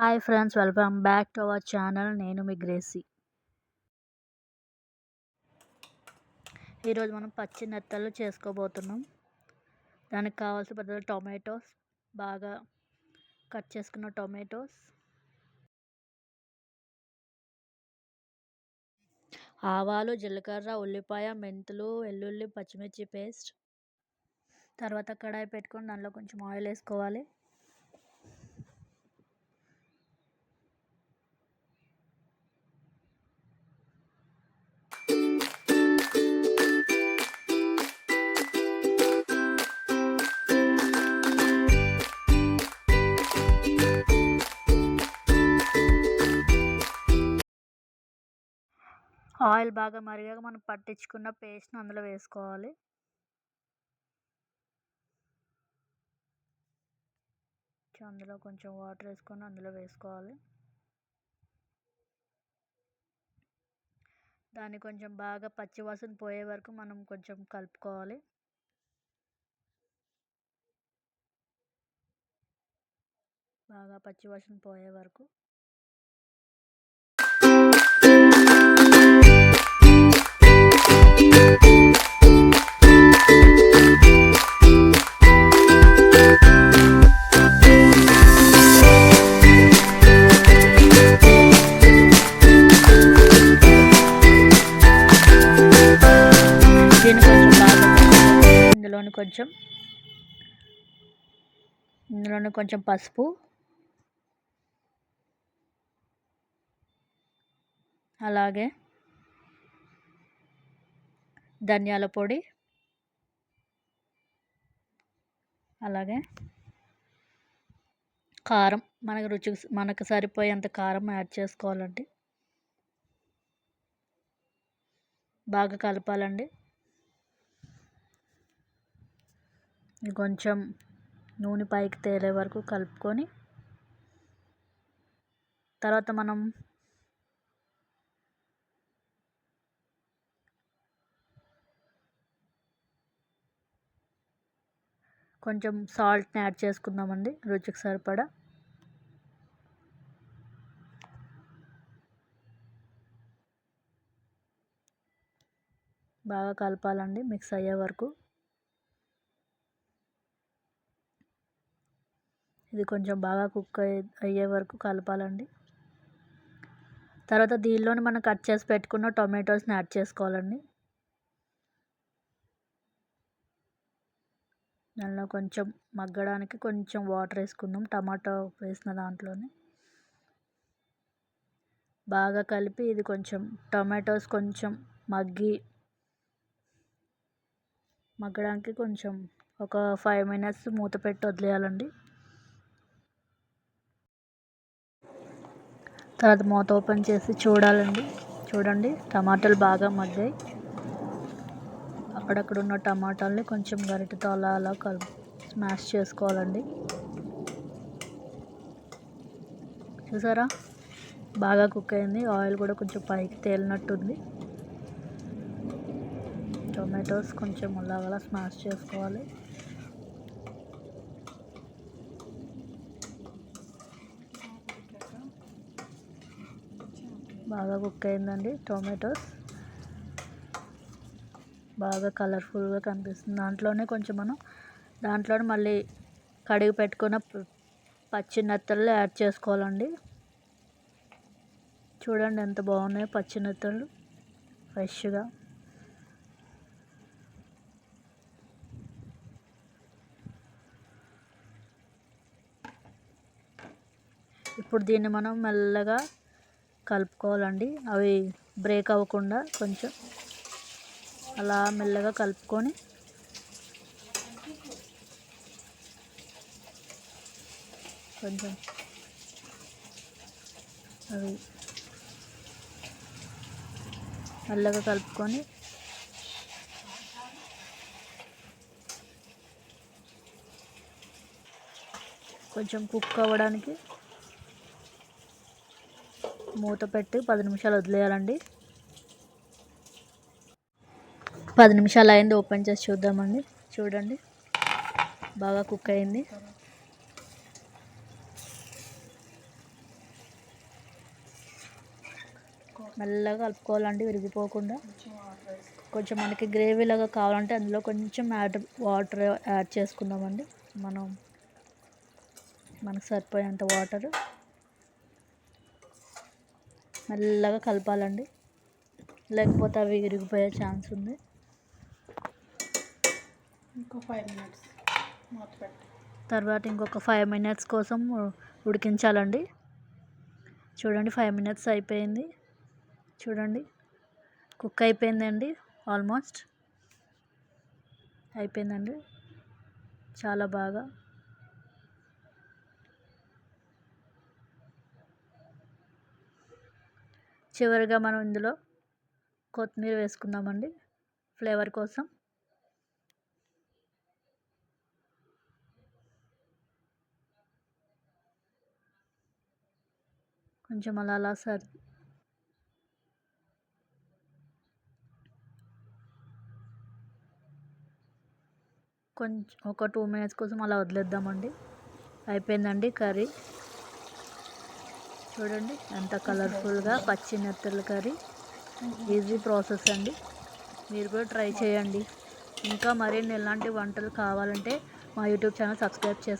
Hi friends welcome back to our channel. నేను మీ Gracie. ఈరోజు మనం పచ్చి నెత్తలు చేసుకోబోతున్నాం. దానికి కావాల్సిన పద్ధతులు టొమాటోస్. బాగా కట్ చేసుకున్న టొమాటోస్. ఆవాలు జీలకర్ర ఉల్లిపాయ మెంతులు వెల్లుల్లి పచ్చిమిర్చి పేస్ట్. తర్వాత కడాయి పెట్టుకొని దానిలో కొంచెం ఆయిల్ వేసుకోవాలి. ఆయిల్ బాగా మరిగాక మనం పట్టించుకున్న పేస్ట్ని అందులో వేసుకోవాలి. అందులో కొంచెం వాటర్ వేసుకొని అందులో వేసుకోవాలి. దాన్ని కొంచెం బాగా పచ్చివాసన పోయే వరకు మనం కొంచెం కలుపుకోవాలి. బాగా పచ్చివాసన పోయే వరకు. ఇందులోని కొంచెం ఇందులోని కొంచెం పసుపు అలాగే ధనియాల పొడి అలాగే కారం. మనకు రుచి మనకు సరిపోయేంత కారం యాడ్ చేసుకోవాలండి. బాగా కలపాలండి. కొంచెం నూనె పైకి తేలే వరకు కలుపుకొని తర్వాత మనం కొంచెం సాల్ట్ని యాడ్ చేసుకుందామండి రుచికి సరిపడా. బాగా కలపాలండి మిక్స్ అయ్యే వరకు. ఇది కొంచెం బాగా కుక్ అయ్యే వరకు కలపాలండి. తర్వాత దీనిలోని మనం కట్ చేసి పెట్టుకున్న టొమాటోస్ని యాడ్ చేసుకోవాలండి. దానిలో కొంచెం మగ్గడానికి కొంచెం వాటర్ వేసుకుందాం టమాటో వేసిన దాంట్లోనే. బాగా కలిపి ఇది కొంచెం టొమాటోస్ కొంచెం మగ్గి మగ్గడానికి కొంచెం ఒక ఫైవ్ మినిట్స్ మూత పెట్టి వదిలేయాలండి. తర్వాత మూత ఓపెన్ చేసి చూడాలండి. చూడండి టమాటాలు బాగా మగ్గాయి. అక్కడక్కడ ఉన్న టమాటాలని కొంచెం గరిటతో అలా అలా కలు స్మాష్ చేసుకోవాలండి. చూసారా? బాగా కుక్ అయింది. ఆయిల్ కూడా కొంచెం పైకి తేలినట్టుంది. టొమాటోస్ కొంచెం అలాగలా స్మాష్ చేసుకోవాలి. బాగా కుక్ అయిందండి టొమాటోస్. బాగా కలర్ఫుల్గా కనిపిస్తుంది. దాంట్లోనే కొంచెం మనం దాంట్లోనే మళ్ళీ కడిగి పెట్టుకున్న పచ్చి నెత్తళ్ళు యాడ్ చేసుకోవాలండి. చూడండి ఎంత బాగున్నాయో పచ్చి నెత్తళ్ళు ఫ్రెష్గా. ఇప్పుడు దీన్ని మనం మెల్లగా కలుపుకోవాలండి. అవి బ్రేక్ అవ్వకుండా కొంచెం అలా మెల్లగా కలుపుకొని కొంచెం అవి మెల్లగా కలుపుకొని కొంచెం కుక్ అవ్వడానికి మూత పెట్టి పది నిమిషాలు వదిలేయాలండి. పది నిమిషాలు అయింది ఓపెన్ చేసి చూద్దామండి. చూడండి. బాగా కుక్ అయింది. మెల్లగా కలుపుకోవాలండి విరిగిపోకుండా. కొంచెం మనకి గ్రేవీ లాగా కావాలంటే అందులో కొంచెం యాడ్ వాటర్ యాడ్ చేసుకుందామండి. మనం మనకు సరిపోయేంత వాటర్ మెల్లగా కలపాలండి. లేకపోతే అవి విరిగిపోయే ఛాన్స్ ఉంది. ఇంకో ఫైవ్ మినిట్స్ తర్వాత ఇంకొక ఫైవ్ మినిట్స్ కోసం ఉడికించాలండి. చూడండి ఫైవ్ మినిట్స్ అయిపోయింది. చూడండి. కుక్ అయిపోయిందండి ఆల్మోస్ట్. అయిపోయిందండి. చాలా బాగా. చివరిగా మనం ఇందులో కొత్తిమీర వేసుకుందామండి. ఫ్లేవర్ కోసం. కొంచెం అలా అలా సర్ కొంచెం ఒక టూ మినిట్స్ కోసం అలా వదిలేద్దామండి. అయిపోయిందండి కర్రీ. చూడండి. ఎంత కలర్ఫుల్గా పచ్చి నెత్తల కర్రీ. ఈజీ ప్రాసెస్ అండి. మీరు కూడా ట్రై చేయండి. ఇంకా మరిన్ని ఇలాంటి వంటలు కావాలంటే మా యూట్యూబ్ ఛానల్ సబ్స్క్రైబ్ చేసుకోండి